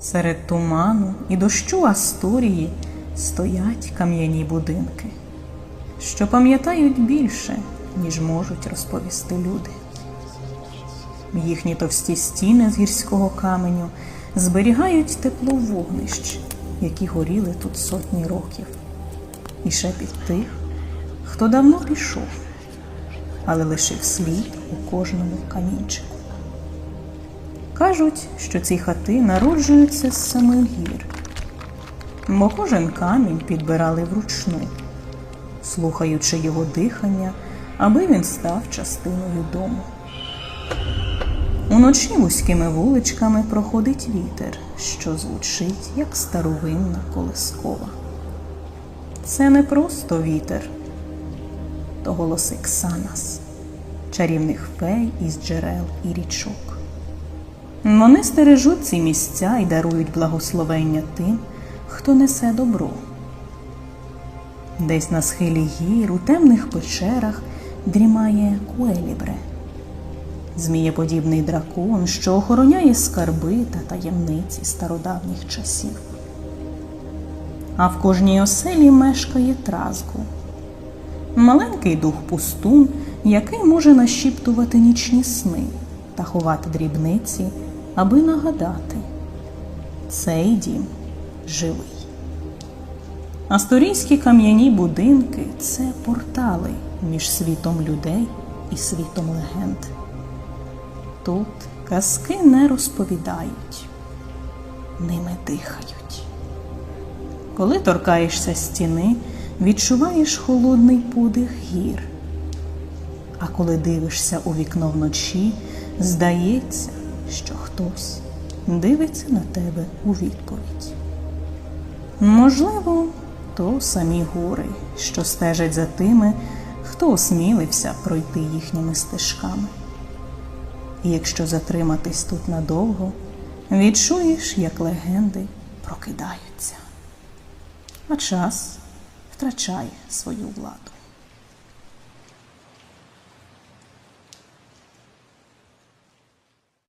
Серед туману і дощу Асторії стоять кам'яні будинки, що пам'ятають більше, ніж можуть розповісти люди. Їхні товсті стіни з гірського каменю зберігають тепло вогнищ, які горіли тут сотні років, і шепіт тих, хто давно пішов, але лишив слід у кожному камінчику. Кажуть, що ці хати народжуються з самих гір, бо кожен камінь підбирали вручну, слухаючи його дихання, аби він став частиною дому. Уночі вузькими вуличками проходить вітер, що звучить як старовинна колискова. Це не просто вітер, то голоси Ксанас, чарівних фей із джерел і річок. Вони стережуть ці місця і дарують благословення тим, хто несе добро. Десь на схилі гір, у темних печерах дрімає Куелібре, змієподібний дракон, що охороняє скарби та таємниці стародавніх часів. А в кожній оселі мешкає тразгу, маленький дух пустун, який може нашіптувати нічні сни та ховати дрібниці, аби нагадати цей дім живий. Асторійські кам'яні будинки це портали між світом людей і світом легенд. Тут казки не розповідають, ними дихають. Коли торкаєшся стіни, відчуваєш холодний подих гір. А коли дивишся у вікно вночі, здається, що хтось дивиться на тебе у відповідь. Можливо, то самі гори, що стежать за тими, хто осмілився пройти їхніми стежками. І якщо затриматись тут надовго, відчуєш, як легенди прокидаються, а час втрачає свою владу.